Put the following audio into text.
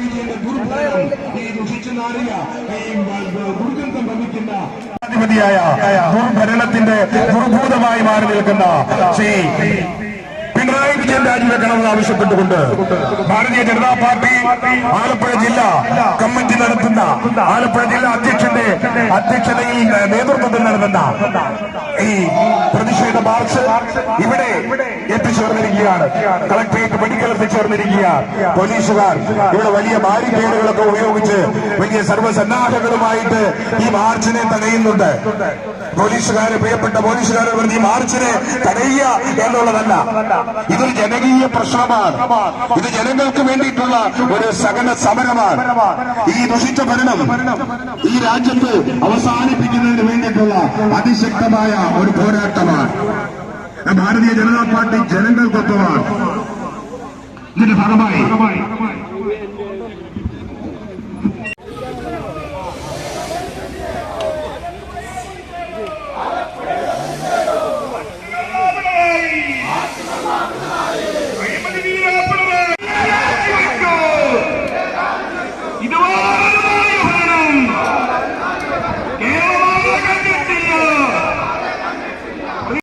ജീവിതത്തിന്റെ ദുർഭയം ഈ ദുഷിച്ചുനാറിയ ഈ ദുർഗന്ധം വമിക്കുന്ന ായ ദുർഭരണത്തിന്റെ ദുർഭൂതമായി മാറി നിൽക്കുന്ന ശ്രീ വിജയൻ രാജിവെക്കണമെന്ന് ആവശ്യപ്പെട്ടുകൊണ്ട് ഭാരതീയ ജനതാ പാർട്ടി ആലപ്പുഴ ജില്ലാ കമ്മിറ്റി നടത്തുന്ന ആലപ്പുഴ ജില്ലാ അധ്യക്ഷന്റെ അധ്യക്ഷതയിൽ നേതൃത്വത്തിൽ നടത്തുന്ന ഈ പ്രതിഷേധ മാർച്ച് ഇവിടെ എത്തിച്ചേർന്നിരിക്കുകയാണ്. Collectorate medical എത്തിച്ചേർന്നിരിക്കുകയാണ്. പോലീസുകാർ ഇവിടെ വലിയ ബാരിക്കേഡുകളൊക്കെ ഉപയോഗിച്ച് വലിയ സർവസന്നാഹങ്ങളുമായിട്ട് ഈ മാർച്ചിനെ തടയുന്നുണ്ട്. പോലീസുകാരെ പ്രിയപ്പെട്ട പോലീസുകാരെ പ്രതി മാർച്ചിനെ തടയുക എന്നുള്ളതല്ല. ഇത് ജനകീയ പ്രശ്നമാണ്. ഇത് ജനങ്ങൾക്ക് വേണ്ടിയിട്ടുള്ള ഒരു സകല സമരമാണ്. ഈ ദുഷിച്ച ഭരണം ഈ രാജ്യത്ത് അവസാനിപ്പിക്കുന്നതിന് വേണ്ടിയിട്ടുള്ള അതിശക്തമായ ഒരു പോരാട്ടമാണ്. ഭാരതീയ ജനതാ പാർട്ടി ജനങ്ങൾക്കൊപ്പമാണ്. ഇതിന്റെ ഭാഗമായി